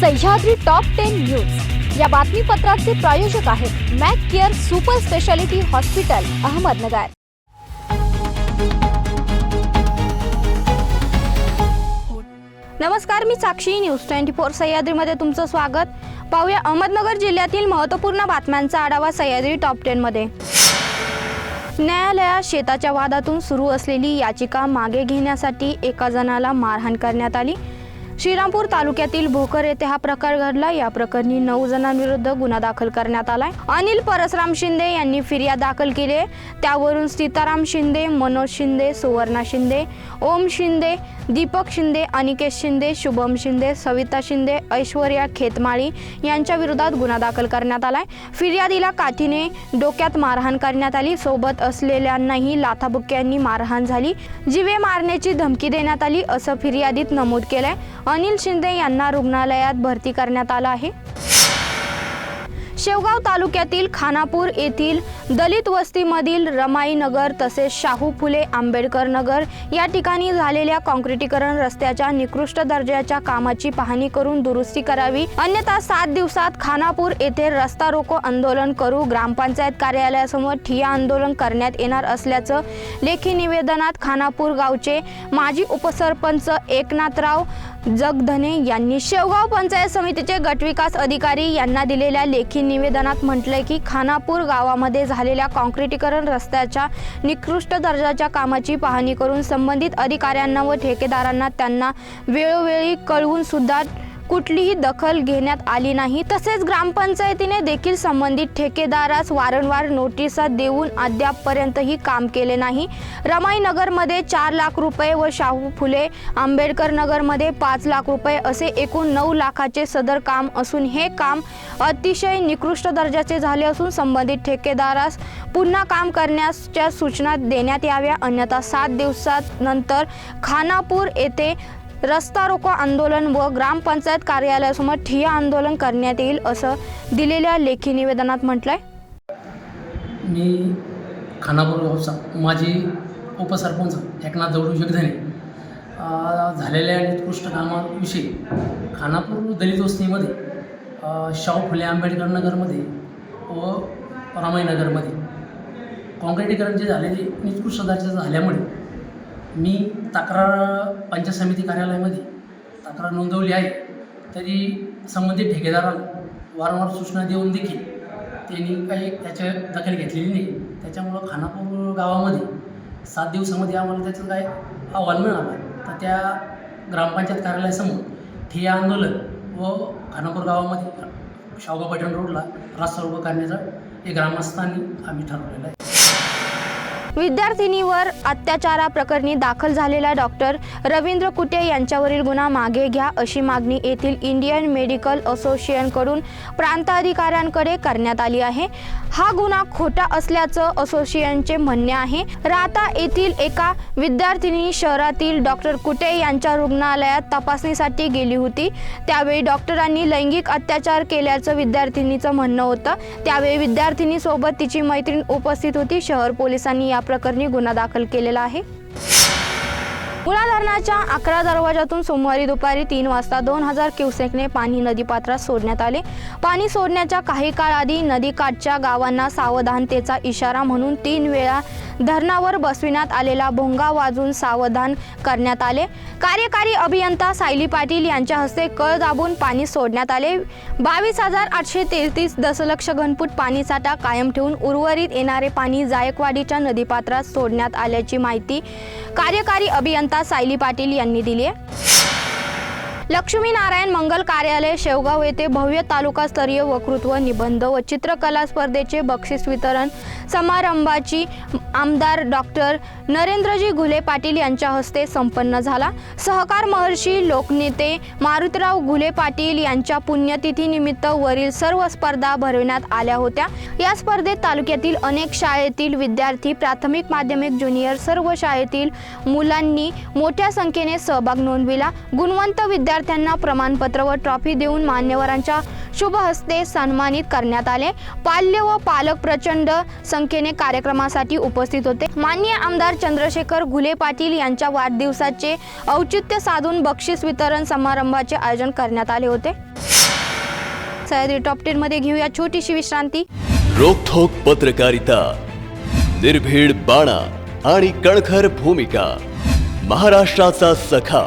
Sahyadri top ten news या बातमीपत्राचे प्रायोजक आहेत Mac Care super speciality hospital Ahmednagar. नमस्कार मी साक्षी न्यूज ट्वेंटी फोर सह्याद्रीमध्ये तुमचं स्वागत. पाहूया अहमदनगर जिल्ह्यातील महत्त्वपूर्ण बातम्यांचा आढावा सह्याद्री टॉप टेनमध्ये न्यायालयात शेताच्या वादातून सुरू असलेली याचिका मागे घेण्यासाठी एका जणाला मारहाण करण्यात आली. श्रीरामपूर तालुक्यातील भोकर येथे हा प्रकार घडला. या प्रकरणी नऊ जणांविरुद्ध गुन्हा दाखल करण्यात आलाय. अनिल परसराम शिंदे यांनी फिर्याद दाखल केली त्यावरून सीताराम शिंदे मनोज शिंदे सुवर्णा शिंदे ओम शिंदे दीपक शिंदे अनिकेत शिंदे शुभम शिंदे सविता शिंदे ऐश्वर्या खेतमाळी यांच्या विरोधात गुन्हा दाखल करण्यात आलाय. फिर्यादीला काठीने डोक्यात मारहाण करण्यात आली. सोबत असलेल्यांनाही लाथाबुक्क्यांनी मारहाण झाली. जिवे मारण्याची धमकी देण्यात आली असं फिर्यादीत नमूद केलंय. अनिल शिंदे यांना रुग्णालयात भरती करण्यात आलं आहे. शेवगाव तालुक्यातील खानापूर येथील दलित वस्तीमधील रमाईनगर तसेच शाहू फुले आंबेडकर नगर या ठिकाणी झालेल्या काँक्रिटीकरण रस्त्याच्या निकृष्ट दर्जाच्या कामाची पाहणी करून दुरुस्ती करावी. अन्यथा सात दिवसात खानापूर येथे रस्ता रोको आंदोलन करू ग्रामपंचायत कार्यालयासमोर ठिया आंदोलन करण्यात येणार असल्याचं लेखी निवेदनात खानापूर गावचे माजी उपसरपंच एकनाथराव जगधने यांनी शेवगाव पंचायत समितीचे गटविकास अधिकारी यांना दिलेल्या लेखी निवेदनात म्हटलंय की खानापूर गावामध्ये झालेल्या काँक्रिटीकरण रस्त्याच्या निकृष्ट दर्जाच्या कामाची पाहणी करून संबंधित अधिकाऱ्यांना व ठेकेदारांना त्यांना वेळोवेळी कळवून सुद्धा कुठलीही दखल घेण्यात आली नाही. तसेच ग्रामपंचायतीने देखील संबंधित ठेकेदारास वारंवार नोटिसा देऊन अद्यापपर्यंतही काम केले नाही. रमाईनगरमध्ये चार लाख रुपये व शाहू फुले आंबेडकर नगरमध्ये पाच लाख रुपये असे एकूण नऊ लाखाचे सदर काम असून हे काम अतिशय निकृष्ट दर्जाचे झाले असून संबंधित ठेकेदारास पुन्हा काम करण्याच्या सूचना देण्यात याव्या. अन्यथा सात दिवसात नंतर खानापूर येथे रस्ता रोको आंदोलन व ग्रामपंचायत कार्यालयासमोर ठिय्या आंदोलन करण्यात येईल असं दिलेल्या लेखी निवेदनात म्हटलंय. मी खानापूर गावचा माझी उपसरपंच एकनाथ दौडू जगधने झालेल्या निकृष्ट कामाविषयी खानापूर दलित वस्तीमध्ये शाहू फुले आंबेडकर नगरमध्ये व रामाईनगरमध्ये काँक्रिटीकरण जे झाले ते निकृष्ट दर्जाचं झाल्यामुळे मी तक्रार पंचायत समिती कार्यालयामध्ये तक्रार नोंदवली आहे. तरी संबंधित ठेकेदाराला वारंवार सूचना देऊन देखील त्यांनी काही त्याच्या दखल घेतलेली नाही. त्याच्यामुळं खानापूर गावामध्ये सात दिवसामध्ये आम्हाला त्याचं काय अहवाल मिळाला तर त्या ग्रामपंचायत कार्यालयासमोर ठिय्या आंदोलन व खानापूर गावामध्ये शावगा पैठण रोडला रस्ता उभं करण्याचं हे ग्रामस्थांनी आम्ही ठरवलेलं आहे. विद्यार्थिनीवर अत्याचाराप्रकरणी दाखल झालेला डॉक्टर रवींद्र कुटे यांच्यावरील गुन्हा मागे घ्या अशी मागणी येथील इंडियन मेडिकल असोसिएशनकडून प्रांताधिकाऱ्यांकडे करण्यात आली आहे. हा गुन्हा खोटा असल्याचं असोसिएशनचे म्हणणे आहे. राहता येथील एका विद्यार्थिनी शहरातील डॉक्टर कुटे यांच्या रुग्णालयात तपासणीसाठी गेली होती. त्यावेळी डॉक्टरांनी लैंगिक अत्याचार केल्याचं विद्यार्थिनीचं म्हणणं होतं. त्यावेळी विद्यार्थिनीसोबत तिची मैत्रीण उपस्थित होती. शहर पोलिसांनी या या प्रकरणी गुन्हा दाखल केलेला आहे. मुळा धरणाच्या अकरा दरवाजातून सोमवारी दुपारी तीन वाजता दोन हजार क्युसेकने पाणी नदीपात्रात सोडण्यात आले. पाणी सोडण्याच्या काही काळ आधी नदीकाठच्या गावांना सावधानतेचा इशारा म्हणून तीन वेळा धरणावर बसविण्यात आलेला भोंगा वाजून सावधान करण्यात आले. कार्यकारी अभियंता सायली पाटील यांच्या हस्ते कळ दाबून पाणी सोडण्यात आले. बावीस हजार आठशे तेहतीस दशलक्ष घनफूट पाणीसाठा कायम ठेवून उर्वरित येणारे पाणी जायकवाडीच्या नदीपात्रात सोडण्यात आल्याची माहिती कार्यकारी अभियंता सायली पाटील यांनी दिली आहे. लक्ष्मीनारायण मंगल कार्यालय शेवगाव येथे भव्य तालुकास्तरीय वक्तृत्व निबंध व चित्रकला स्पर्धेचे बक्षीस वितरण समारंभाची आमदार डॉक्टर नरेंद्रजी घुले पाटील यांच्या हस्ते संपन्न झाला. सहकार महर्षी लोकनेते मारुतराव घुले पाटील यांच्या पुण्यतिथीनिमित्त वरील सर्व स्पर्धा भरविण्यात आल्या होत्या. या स्पर्धेत तालुक्यातील अनेक शाळेतील विद्यार्थी प्राथमिक माध्यमिक ज्युनियर सर्व शाळेतील मुलांनी मोठ्या संख्येने सहभाग नोंदविला. गुणवंत विद्यार्थ्यांना प्रमाणपत्र व ट्रॉफी देऊन मान्यवरांच्या शुभ हस्ते सन्मानित करण्यात आले. पाल्य व पालक प्रचंड संख्येने कार्यक्रमासाठी उपस्थित होते. मान्य आमदार चंद्रशेखर घुले पाटील यांच्या वाढदिवसाचे औचित्य साधून बक्षीस वितरण समारंभाचे आयोजन करण्यात आले होते. सह्याद्री टॉप टेनमध्ये घेऊया छोटीशी विश्रांती. रोखोक पत्रकारिता निर्भीड बाणा आणि कणखर भूमिका महाराष्ट्राचा सखा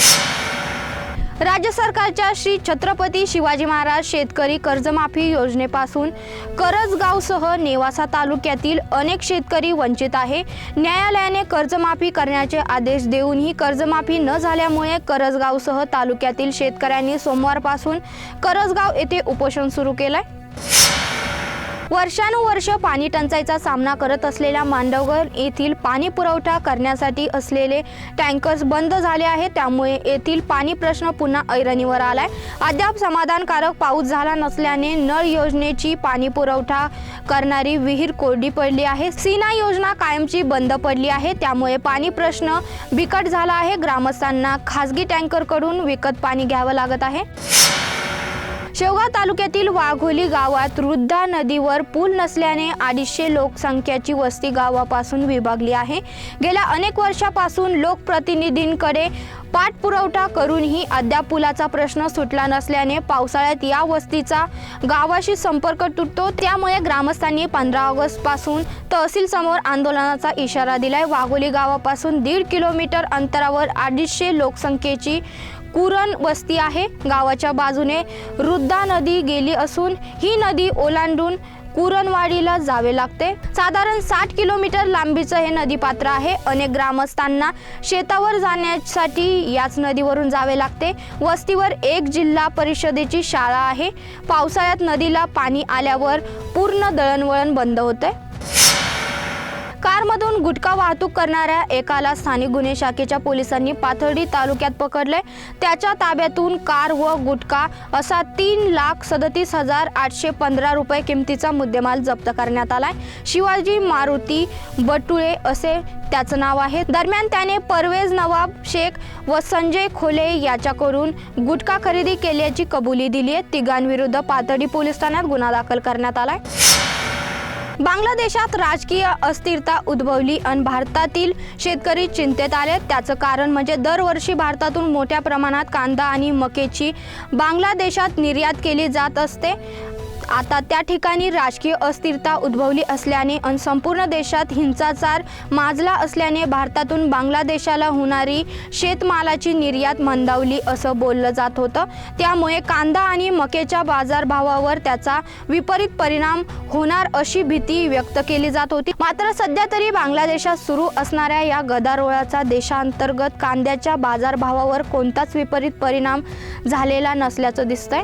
राज्य सरकारच्या श्री छत्रपती शिवाजी महाराज शेतकरी कर्जमाफी योजनेपासून करजगावसह नेवासा तालुक्यातील अनेक शेतकरी वंचित आहे. न्यायालयाने कर्जमाफी करण्याचे आदेश देऊनही कर्जमाफी न झाल्यामुळे करजगावसह तालुक्यातील शेतकऱ्यांनी सोमवारपासून करजगाव येथे उपोषण सुरू केलंय. वर्षानुवर्ष पाणी टंचाईचा सामना करत असलेल्या मांडवगड येथील पाणी पुरवठा करण्यासाठी असलेले टँकर्स बंद झाले आहेत. त्यामुळे येथील पाणी प्रश्न पुन्हा ऐरणीवर आलाय. अद्याप समाधानकारक पाऊस झाला नसल्याने नळ योजनेची पाणी पुरवठा करणारी विहीर कोरडी पडली आहे. सीना योजना कायमची बंद पडली आहे. त्यामुळे पाणी प्रश्न बिकट झाला आहे. ग्रामस्थांना खासगी टँकरकडून विकत पाणी घ्यावं लागत आहे. शेवगाव तालुक्यातील वाघोली गावात रुद्धा नदीवर पूल नसल्याने अडीचशे लोकसंख्येची वस्ती गावापासून विभागली आहे. गेल्या अनेक वर्षापासून लोकप्रतिनिधींकडे पाठपुरवठा करूनही अद्याप पुलाचा प्रश्न सुटला नसल्याने पावसाळ्यात या वस्तीचा गावाशी संपर्क तुटतो. त्यामुळे ग्रामस्थांनी पंधरा ऑगस्टपासून तहसील समोर आंदोलनाचा इशारा दिलाय. वाघोली गावापासून दीड किलोमीटर अंतरावर अडीचशे लोकसंख्येची कुरण वस्ती आहे. गावाच्या बाजूने रुद्धा नदी गेली असून ही नदी ओलांडून कुरणवाडीला जावे लागते. साधारण साठ किलोमीटर लांबीचं हे नदीपात्र आहे. अनेक ग्रामस्थांना शेतावर जाण्यासाठी याच नदीवरून जावे लागते. वस्तीवर एक जिल्हा परिषदेची शाळा आहे. पावसाळ्यात नदीला पाणी आल्यावर पूर्ण दळणवळण बंद होते. कारमधून गुटखा वाहतूक करणाऱ्या एकाला स्थानिक गुन्हे शाखेच्या पोलिसांनी पाथर्डी तालुक्यात पकडले त्याच्या ताब्यातून कार व गुटखा असा तीन लाख सदतीस हजार आठशे पंधरा रुपये किमतीचा मुद्देमाल जप्त करण्यात आलाय. शिवाजी मारुती बटुळे असे त्याचं नाव आहे. दरम्यान त्याने परवेज नवाब शेख व संजय खोले याच्याकडून गुटखा खरेदी केल्याची कबुली दिली आहे तिघांविरुद्ध पाथर्डी पोलीस ठाण्यात गुन्हा दाखल करण्यात आलाय. बांगलादेशात राजकीय अस्थिरता उद्भवली आणि भारतातील शेतकरी चिंतेत आले. त्याचं कारण म्हणजे दरवर्षी भारतातून मोठ्या प्रमाणात कांदा आणि मकेची बांगलादेशात निर्यात केली जात असते. आता त्या ठिकाणी राजकीय अस्थिरता उद्भवली असल्याने आणि संपूर्ण देशात हिंसाचार माजला असल्याने भारतातून बांगलादेशाला होणारी शेतमालाची निर्यात मंदावली असं बोललं जात होतं. त्यामुळे कांदा आणि मकेच्या बाजारभावावर त्याचा विपरीत परिणाम होणार अशी भीती व्यक्त केली जात होती. मात्र सध्या तरी बांगलादेशात सुरू असणाऱ्या या गदारोळाचा देशांतर्गत कांद्याच्या बाजारभावावर कोणताच विपरीत परिणाम झालेला नसल्याचं दिसतंय.